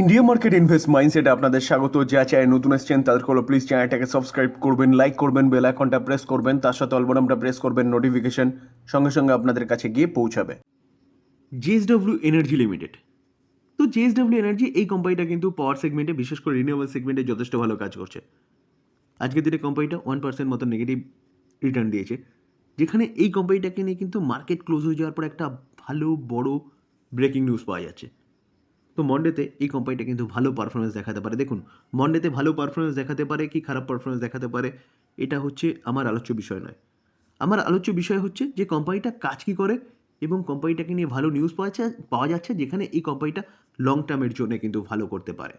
India market invest মাইন্ডসেটে আপনাদের স্বাগত। যা চায় নতুন এসছেন তাদের হলো প্লিজ চ্যানেলটাকে সাবস্ক্রাইব করবেন লাইক করবেন বেল আইকনটা প্রেস করবেন, তার সাথে অলবনামটা প্রেস করবেন নোটিফিকেশন সঙ্গে সঙ্গে আপনাদের কাছে গিয়ে পৌঁছাবে। জেএসডব্লিউ এনার্জি লিমিটেড তো জেএসডব্লিউ এনার্জি এই কোম্পানিটা কিন্তু পাওয়ার সেগমেন্টে বিশেষ করে রিনিউয়েবল সেগমেন্টে যথেষ্ট ভালো কাজ করছে। আজকের দিনে কোম্পানিটা ওয়ান পার্সেন্ট মতো নেগেটিভ রিটার্ন দিয়েছে। যেখানে এই কোম্পানিটাকে নিয়ে কিন্তু মার্কেট ক্লোজ হয়ে যাওয়ার পর একটা ভালো, বড় ব্রেকিং নিউজ পাওয়া যাচ্ছে। তো মন্ডেতে এই কোম্পানিটা কিন্তু ভালো পারফরমেন্স দেখাতে পারে। দেখুন মন্ডেতে ভালো পারফরমেন্স দেখাতে পারে কি খারাপ পারফরমেন্স দেখাতে পারে, এটা হচ্ছে আমার আলোচ্য বিষয় নয়। আমার আলোচ্য বিষয় হচ্ছে যে কোম্পানিটা কাজ কী করে এবং কোম্পানিটাকে নিয়ে ভালো নিউজ পাওয়া যাচ্ছে পাওয়া যাচ্ছে যেখানে এই কোম্পানিটা লং টার্মের জন্য কিন্তু ভালো করতে পারে।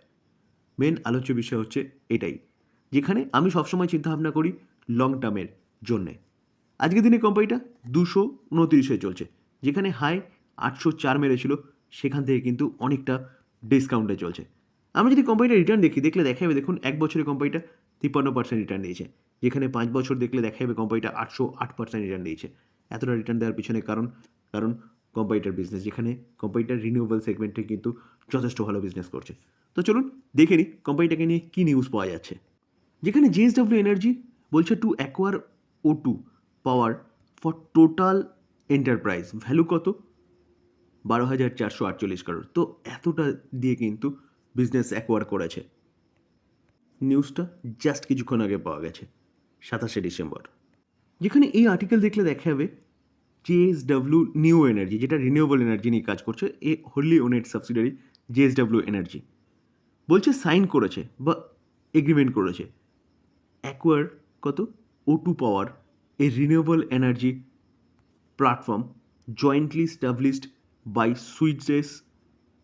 মেন আলোচ্য বিষয় হচ্ছে এটাই, যেখানে আমি সবসময় চিন্তাভাবনা করি লং টার্মের জন্যে। আজকের দিনে কোম্পানিটা দুশো উনতিরিশে চলছে, যেখানে হাই আটশো চার মেরেছিল। সেখান থেকে কিন্তু অনেকটা ডিসকাউন্টে চলছে। আমি যদি কোম্পানিটা রিটার্ন দেখি, দেখলে দেখা যাবে দেখুন, এক বছরে কোম্পানিটা তিপ্পান্ন পার্সেন্ট রিটার্ন দিয়েছে যেখানে পাঁচ বছর দেখলে দেখা যাবে কোম্পানিটা আটশো আট পার্সেন্ট রিটার্ন দিয়েছে এতটা রিটার্ন দেওয়ার পিছনে কারণ কারণ কোম্পানিটার বিজনেস যেখানে কোম্পানিটার রিনিউয়েবল সেগমেন্টে কিন্তু যথেষ্ট ভালো বিজনেস করছে। তো চলুন, দেখে নিই কোম্পানিটাকে নিয়ে কী নিউজ পাওয়া যাচ্ছে। যেখানে জেএসডব্লিউ এনার্জি বলছে to acquire O two power for total enterprise value কত? বারো হাজার চারশো আটচল্লিশ করোড় তো এতটা দিয়ে কিন্তু বিজনেস অ্যাকোয়ার করেছে। নিউজটা জাস্ট কিছুক্ষণ আগে পাওয়া গেছে, সাতাশে ডিসেম্বর। যেখানে এই আর্টিকেল দেখলে দেখা যাবে জেএসডব্লিউ নিউ এনার্জি যেটা রিনিউয়েবল এনার্জি নিয়ে কাজ করছে, a wholly owned subsidiary JSW energy বলছে সাইন করেছে বা এগ্রিমেন্ট করেছে। অ্যাকোয়ার কত? O two power a renewable energy platform jointly established by switches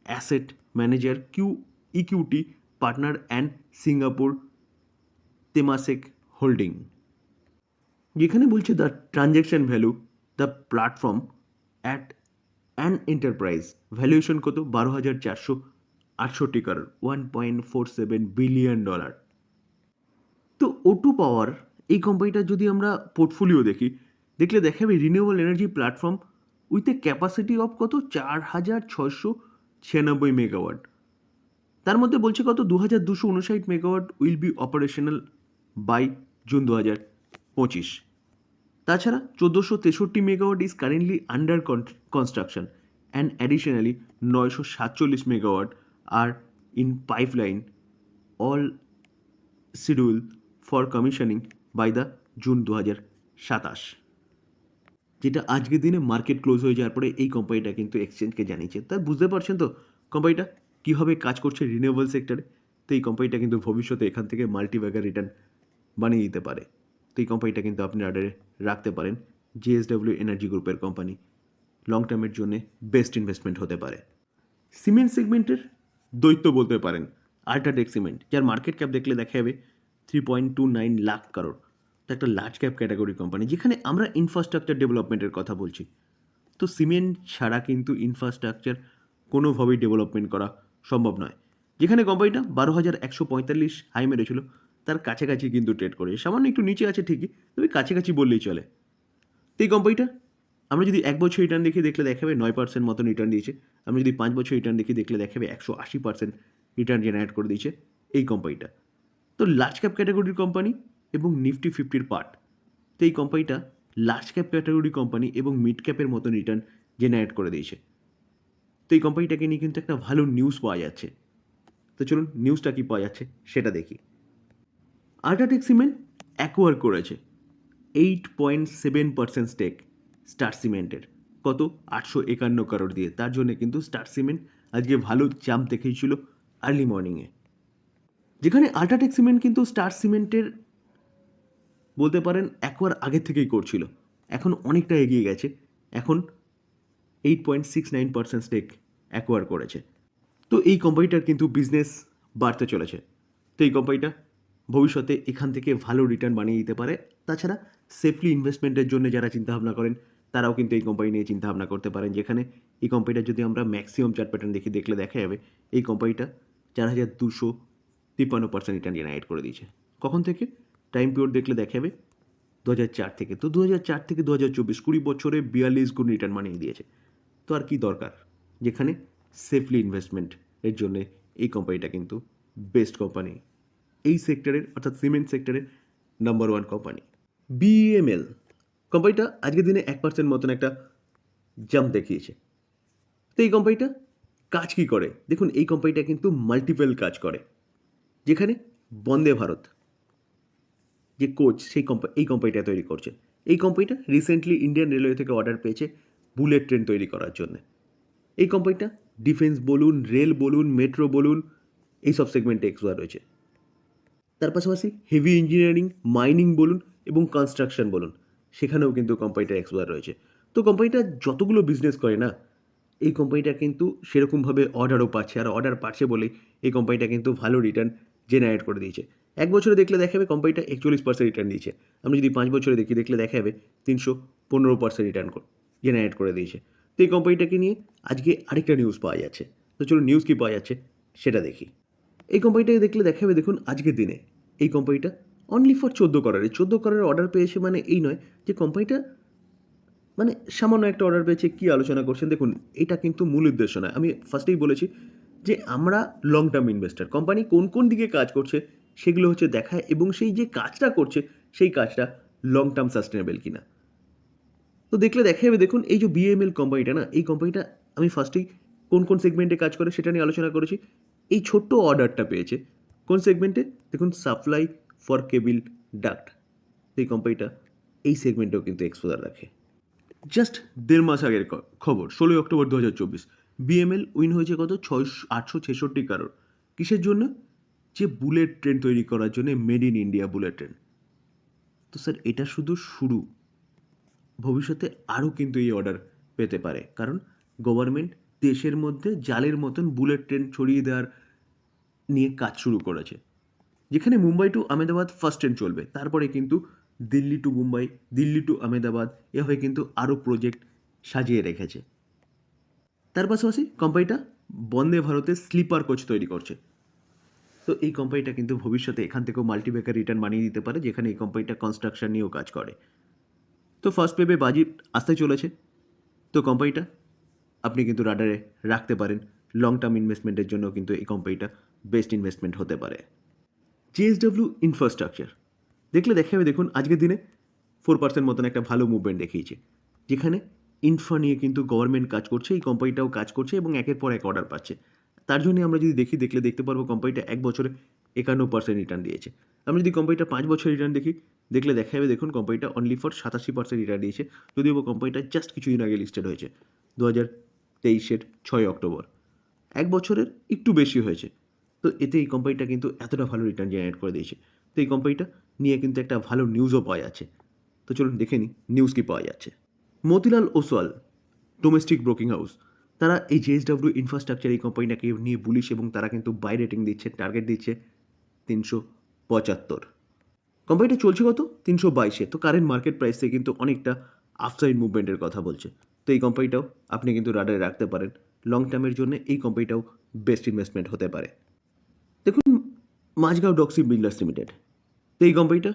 asset manager Q EQT partner and Singapore Temasek holding যেখানে বলছে the transaction value the platform at an enterprise valuation কত? বারো হাজার চারশো আটষট্টি crore one point four seven billion dollar তো O two পাওয়ার এই কোম্পানিটার যদি আমরা পোর্টফোলিও দেখি, দেখলে দেখা যাবে renewable energy platform with a capacity of কত? চার হাজার ছশো ছিয়ানব্বই মেগাওয়াট তার মধ্যে বলছে কত? দু হাজার দুশো উনষাট megawatt will be operational by June দু হাজার পঁচিশ। তাছাড়া চোদ্দোশো তেষট্টি megawatt is currently under construction and additionally নয়শো সাতচল্লিশ megawatt are in pipeline all schedule for commissioning by the June দু হাজার সাতাশ। যেটা আজকের দিনে মার্কেট ক্লোজ হয়ে যাওয়ার পরে এই কোম্পানিটা কিন্তু এক্সচেঞ্জকে জানিয়েছে। তার বুঝতে পারছেন তো কোম্পানিটা কীভাবে কাজ করছে রিনিউয়েবল সেক্টরে তো এই কোম্পানিটা কিন্তু ভবিষ্যতে এখান থেকে মাল্টিব্যাগার রিটার্ন বানিয়ে দিতে পারে। তো এই কোম্পানিটা কিন্তু আপনি অর্ডারে রাখতে পারেন জিএসডব্লিউ এনার্জি গ্রুপের কোম্পানি লং টার্মের জন্য বেস্ট ইনভেস্টমেন্ট হতে পারে। সিমেন্ট সেগমেন্টের দৈত্য বলতে পারেন। আল্ট্রাটেক সিমেন্ট যার মার্কেট ক্যাপ দেখলে দেখা যাবে three point two nine lakh crore একটা লার্জ ক্যাপ ক্যাটাগরি কোম্পানি যেখানে আমরা ইনফ্রাস্ট্রাকচার ডেভেলপমেন্টের কথা বলছি। তো সিমেন্ট ছাড়া কিন্তু ইনফ্রাস্ট্রাকচার কোনোভাবেই ডেভেলপমেন্ট করা সম্ভব নয়। যেখানে কোম্পানিটা বারো হাজার একশো পঁয়তাল্লিশ হাই মেরেছিল, তার কাছাকাছি কিন্তু ট্রেড করে। সামান্য একটু নিচে আছে ঠিকই, তবে কাছাকাছি বললেই চলে। তো এই কোম্পানিটা আমরা যদি এক বছর রিটার্ন দেখি, দেখলে দেখাবে নয় পার্সেন্ট মতন রিটার্ন দিয়েছে। আমি যদি পাঁচ বছর রিটার্ন দেখি, দেখলে দেখাবে একশো আশি পার্সেন্ট রিটার্ন জেনারেট করে দিয়েছে এই কোম্পানিটা তো লার্জ ক্যাপ ক্যাটাগরির কোম্পানি এবং নিফটি ফিফটির পার্ট তো এই কোম্পানিটা লার্জ ক্যাপ ক্যাটাগরি কোম্পানি এবং মিড ক্যাপের মতন রিটার্ন জেনারেট করে দিয়েছে। তো এই কোম্পানিটাকে নিয়ে কিন্তু একটা ভালো নিউজ পাওয়া যাচ্ছে। তো চলুন নিউজটা কী পাওয়া যাচ্ছে সেটা দেখি। আল্ট্রাটেক সিমেন্ট অ্যাকোয়ার করেছে। Eight point seven percent stake star সিমেন্টের কত? আটশো একান্ন কারোর দিয়ে। তার জন্য কিন্তু স্টার সিমেন্ট আজকে ভালো চাপ দেখেছিল আর্লি মর্নিংয়ে যেখানে আল্ট্রাটেক সিমেন্ট কিন্তু স্টার সিমেন্টের বলতে পারেন একবার আগের থেকেই করছিল। এখন অনেকটা এগিয়ে গেছে। এখন eight point six nine percent stake acquire করেছে। তো এই কোম্পানিটার কিন্তু বিজনেস বাড়তে চলেছে। তো এই কোম্পানিটা ভবিষ্যতে এখান থেকে ভালো রিটার্ন বানিয়ে দিতে পারে। তাছাড়া সেফলি ইনভেস্টমেন্টের জন্য যারা চিন্তাভাবনা করেন, তারাও কিন্তু এই কোম্পানি নিয়ে চিন্তাভাবনা করতে পারেন। যেখানে এই কোম্পানিটা যদি আমরা ম্যাক্সিমাম চার্ট প্যাটার্ন দেখি দেখলে দেখা যাবে, এই কোম্পানিটা চার হাজার দুশো তিপ্পান্ন পার্সেন্ট রিটার্ন জেনারেট করে দিয়েছে। কখন থেকে? টাইম পিরিয়ড দেখলে দেখাবে দু চার থেকে। তো দু চার থেকে দু হাজার চব্বিশ কুড়ি বছরে বিয়াল্লিশ গুণ রিটার্ন বানিয়ে দিয়েছে। তো আর কি দরকার? যেখানে সেফলি ইনভেস্টমেন্ট এর জন্যে এই কোম্পানিটা কিন্তু বেস্ট কোম্পানি এই সেক্টরের অর্থাৎ সিমেন্ট সেক্টরের নাম্বার ওয়ান কোম্পানি বিএমএল কোম্পানিটা আজকের দিনে এক পার্সেন্ট মতন একটা জাম্প দেখিয়েছে। তো এই কোম্পানিটা কাজ কী করে? দেখুন, এই কোম্পানিটা কিন্তু মাল্টিপল কাজ করে। যেখানে বন্দে ভারত। যে কোচ সেই কোম্পানি এই কোম্পানিটা তৈরি করছে। এই কোম্পানিটা রিসেন্টলি ইন্ডিয়ান রেলওয়ে থেকে অর্ডার পেয়েছে বুলেট ট্রেন তৈরি করার জন্য। এই কোম্পানিটা ডিফেন্স বলুন রেল বলুন মেট্রো বলুন এইসব সেগমেন্টে এক্সপার রয়েছে তার পাশাপাশি হেভি ইঞ্জিনিয়ারিং মাইনিং বলুন এবং কনস্ট্রাকশন বলুন, সেখানেও কিন্তু কোম্পানিটা এক্সপার রয়েছে তো কোম্পানিটা যতগুলো বিজনেস করে না, এই কোম্পানিটা কিন্তু সেরকমভাবে অর্ডারও পাচ্ছে, আর অর্ডার পাচ্ছে বলেই এই কোম্পানিটা কিন্তু ভালো রিটার্ন জেনারেট করে দিয়েছে। এক বছরে দেখলে দেখা যাবে কোম্পানিটা একচল্লিশ পার্সেন্ট রিটার্ন দিয়েছে। আমি যদি পাঁচ বছরে দেখি, দেখলে দেখা যাবে তিনশো পনেরো পার্সেন্ট রিটার্ন জেনারেট করে দিয়েছে। তো এই কোম্পানিটাকে নিয়ে আজকে আরেকটা নিউজ পাওয়া যাচ্ছে। তো চলুন নিউজ কী পাওয়া যাচ্ছে, সেটা দেখি। এই কোম্পানিটাকে দেখলে দেখা যাবে দেখুন আজকের দিনে। এই কোম্পানিটা অনলি ফর চোদ্দ করারে। চোদ্দ করারের অর্ডার পেয়েছে মানে এই নয় যে কোম্পানিটা মানে সামান্য একটা অর্ডার পেয়েছে, কী আলোচনা করছেন? দেখুন, এটা কিন্তু মূল উদ্দেশ্য নয়। আমি ফার্স্টেই বলেছি যে আমরা লং টার্ম ইনভেস্টার কোম্পানি কোন কোন দিকে কাজ করছে সেগুলো হচ্ছে দেখায় এবং সেই যে কাজটা করছে, সেই কাজটা লং টার্ম সাস্টেনেবল কিনা। তো দেখলে দেখা যাবে দেখুন, এই যে বিএমএল কোম্পানিটা না, এই কোম্পানিটা আমি ফার্স্টেই কোন কোন সেগমেন্টে কাজ করে সেটা নিয়ে আলোচনা করেছি। এই ছোট্ট অর্ডারটা পেয়েছে। কোন সেগমেন্টে দেখুন সাপ্লাই ফর কেবিল ডাক্ট এই কোম্পানিটা এই সেগমেন্টেও কিন্তু এক্সপোজার রাখে। জাস্ট দেড় মাস আগের খবর, ষোলোই অক্টোবর দু হাজার চব্বিশ বিএমএল উইন হয়েছে কত? ছয়শো, আটশো ছেষট্টি কারোর কিসের জন্য? যে বুলেট ট্রেন তৈরি করার জন্য made in India bullet train. তো স্যার, এটা শুধু শুরু। ভবিষ্যতে আরও কিন্তু এই অর্ডার পেতে পারে। কারণ গভর্নমেন্ট দেশের মধ্যে জালের মতন বুলেট ট্রেন ছড়িয়ে দেওয়ার নিয়ে কাজ শুরু করেছে। যেখানে Mumbai to Ahmedabad first train চলবে, তারপরে কিন্তু দিল্লি টু মুম্বাই, দিল্লি টু আহমেদাবাদ এভাবে কিন্তু আরও প্রজেক্ট সাজিয়ে রেখেছে। তার পাশাপাশি কোম্পানিটা বন্দে ভারতে স্লিপার কোচ তৈরি করছে। তো এই কোম্পানিটা কিন্তু ভবিষ্যতে এখান থেকেও মাল্টিবেকার রিটার্ন বানিয়ে দিতে পারে, যেখানে এই কোম্পানিটা কনস্ট্রাকশন নিয়েও কাজ করে। তো ফার্স্ট পেপে বাজেট আসতে চলেছে। তো কোম্পানিটা আপনি কিন্তু রাডারে রাখতে পারেন। লং টার্ম ইনভেস্টমেন্টের জন্য কিন্তু এই কোম্পানিটা বেস্ট ইনভেস্টমেন্ট হতে পারে। জেএসডব্লিউ ইনফ্রাস্ট্রাকচার দেখলে দেখা যাবে দেখুন, আজকের দিনে ফোর পার্সেন্ট মতন একটা ভালো মুভমেন্ট দেখিয়েছে। যেখানে ইনফ্রা নিয়ে কিন্তু গভর্নমেন্ট কাজ করছে, এই কোম্পানিটাও কাজ করছে এবং একের পর এক অর্ডার পাচ্ছে। তার জন্য আমরা যদি দেখি, দেখলে দেখতে পারব কোম্পানিটা এক বছরে একান্ন পার্সেন্ট রিটার্ন দিয়েছে। আমরা যদি কোম্পানিটা পাঁচ বছর রিটার্ন দেখি, দেখলে দেখা যাবে দেখুন কোম্পানিটা অনলি ফর সাতাশি পার্সেন্ট রিটার্ন দিয়েছে। যদিও কোম্পানিটা জাস্ট কিছুদিন আগে লিস্টেড হয়েছে দু হাজার তেইশের ছয় অক্টোবর। এক বছরের একটু বেশি হয়েছে। তো এতে এই কোম্পানিটা কিন্তু এতটা ভালো রিটার্ন জেনারেট করে দিয়েছে। তো এই কোম্পানিটা নিয়ে কিন্তু একটা ভালো নিউজও পাওয়া যাচ্ছে। তো চলুন দেখে নিই নিউজ কি পাওয়া যাচ্ছে। Motilal Oswal domestic broking house তারা এই জেএসডব্লিউ ইনফ্রাস্ট্রাকচার এই কোম্পানিটাকে নিয়ে বুলিশ এবং তারা কিন্তু বাই রেটিং দিচ্ছে টার্গেট দিচ্ছে তিনশো পঁচাত্তর। কোম্পানিটা চলছে কত? তিনশো বাইশে। তো কারেন্ট মার্কেট প্রাইসে কিন্তু অনেকটা আফসাইড মুভমেন্টের কথা বলছে। তো এই কোম্পানিটাও আপনি কিন্তু রাডারে রাখতে পারেন। লং টার্মের জন্য এই কোম্পানিটাও বেস্ট ইনভেস্টমেন্ট হতে পারে। দেখুন, মাঝগাঁও ডক্সি বিল্ডার্স লিমিটেড তো এই কোম্পানিটা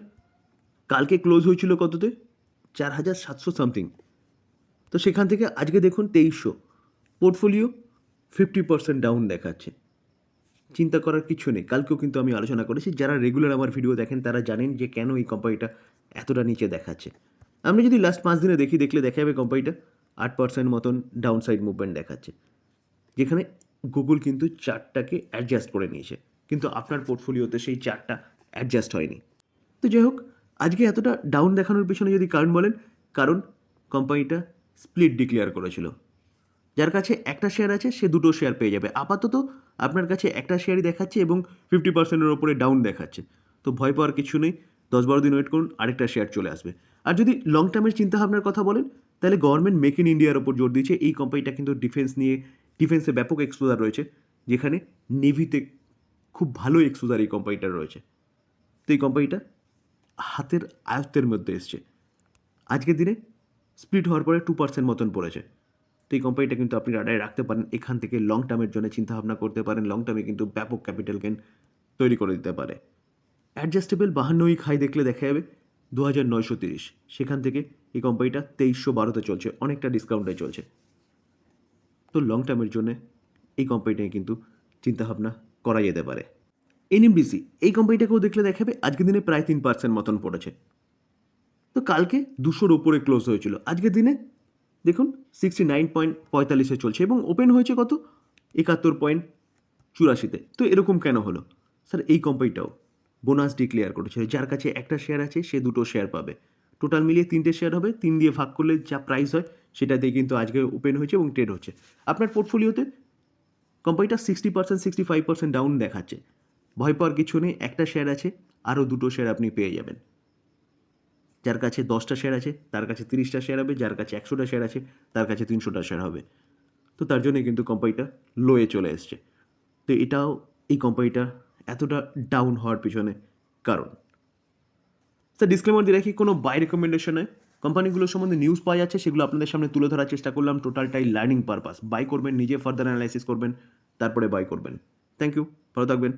কালকে ক্লোজ হয়েছিল কততে? চার হাজার সাতশো সামথিং তো সেখান থেকে আজকে দেখুন তেইশশো। পোর্টফোলিও ফিফটি পার্সেন্ট ডাউন দেখাচ্ছে। চিন্তা করার কিছু নেই। কালকেও কিন্তু আমি আলোচনা করেছি, যারা রেগুলার আমার ভিডিও দেখেন, তারা জানেন যে কেন এই কোম্পানিটা এতটা নিচে দেখাচ্ছে। আমরা যদি লাস্ট পাঁচ দিনে দেখি, দেখলে দেখা যাবে কোম্পানিটা আট পার্সেন্ট মতন ডাউন সাইড মুভমেন্ট দেখাচ্ছে। যেখানে গুগল কিন্তু চার্টটাকে অ্যাডজাস্ট করে নিয়েছে। কিন্তু আপনার পোর্টফোলিওতে সেই চার্টটা অ্যাডজাস্ট হয়নি। তো যাই হোক, আজকে এতটা ডাউন দেখানোর পিছনে যদি কারণ বলেন, কারণ কোম্পানিটা স্প্লিট ডিক্লেয়ার করেছিল। যার কাছে একটা শেয়ার আছে, সে দুটো শেয়ার পেয়ে যাবে। আপাতত আপনার কাছে একটা শেয়ারই দেখাচ্ছে এবং ফিফটি পার্সেন্টের ওপরে ডাউন দেখাচ্ছে। তো ভয় পাওয়ার কিছু নেই। দশ বারো দিন ওয়েট করুন, আরেকটা শেয়ার চলে আসবে। আর যদি লং টার্মের চিন্তাভাবনার কথা বলেন, তাহলে গভর্নমেন্ট মেক ইন ইন্ডিয়ার ওপর জোর দিচ্ছে এই কোম্পানিটা কিন্তু ডিফেন্স নিয়ে ডিফেন্সে ব্যাপক এক্সপোজার রয়েছে, যেখানে নেভিতে খুব ভালো এক্সপোজার এই কোম্পানিটার রয়েছে। তো এই কোম্পানিটা হাতের আয়ত্তের মধ্যে এসছে। আজকের দিনে স্প্লিট হওয়ার পরে টু পার্সেন্ট মতন পড়েছে। তো এই কোম্পানিটা কিন্তু আপনি রাডারে রাখতে পারেন। এখান থেকে লং টার্মের জন্য চিন্তাভাবনা করতে পারেন। লং টার্মে কিন্তু ব্যাপক ক্যাপিটাল গেন তৈরি করে দিতে পারে। অ্যাডজাস্টেবল বাহান্নই খাই দেখলে দেখা যাবে দু হাজার নয়শো তিরিশ। সেখান থেকে এই কোম্পানিটা তেইশশো বারোতে চলছে। অনেকটা ডিসকাউন্টে চলছে। তো লং টার্মের জন্য এই কোম্পানিটাকে কিন্তু চিন্তাভাবনা করা যেতে পারে। এনএমডিসি এই কোম্পানিটাকেও দেখলে দেখাবে আজকের দিনে প্রায় তিন পার্সেন্ট মতন পড়েছে। তো কালকে দুশোর ওপরে ক্লোজ হয়েছিল। আজকের দিনে দেখুন সিক্সটি নাইন পয়েন্ট পঁয়তাল্লিশে চলছে এবং ওপেন হয়েছে কত? একাত্তর পয়েন্ট চুরাশিতে। তো এরকম কেন হলো? স্যার, এই কোম্পানিটাও বোনাস ডিক্লেয়ার করেছিল যার কাছে একটা শেয়ার আছে, সে দুটো শেয়ার পাবে। টোটাল মিলিয়ে তিনটে শেয়ার হবে, তিন দিয়ে ভাগ করলে যা প্রাইস হয়, সেটা দিয়ে কিন্তু আজকে ওপেন হয়েছে এবং ট্রেড হচ্ছে। আপনার পোর্টফোলিওতে কোম্পানিটা sixty percent sixty five percent down দেখাচ্ছে। ভয় পাওয়ার কিছু নেই, একটা শেয়ার আছে, আরও দুটো শেয়ার আপনি পেয়ে যাবেন। যার কাছে দশটা শেয়ার আছে, তার কাছে তিরিশটা শেয়ার হবে, যার কাছে একশোটা শেয়ার আছে, তার কাছে তিনশোটা শেয়ার হবে। তো তার জন্যই কিন্তু কোম্পানিটা লোয়ে চলে এসছে। তো এটাও, এই কোম্পানিটা এতটা ডাউন হওয়ার পিছনে কারণ। স্যার ডিসক্লেমার দিয়ে রাখি, কোনো বাই রেকমেন্ডেশনে কোম্পানিগুলোর সম্বন্ধে নিউজ পাওয়া যাচ্ছে, সেগুলো আপনাদের সামনে তুলে ধরার চেষ্টা করলাম টোটালটাই লার্নিং পারপাস বাই করবেন, নিজে ফার্দার অ্যানালাইসিস করবেন, তারপরে বাই করবেন। থ্যাংক ইউ ভালো থাকবেন।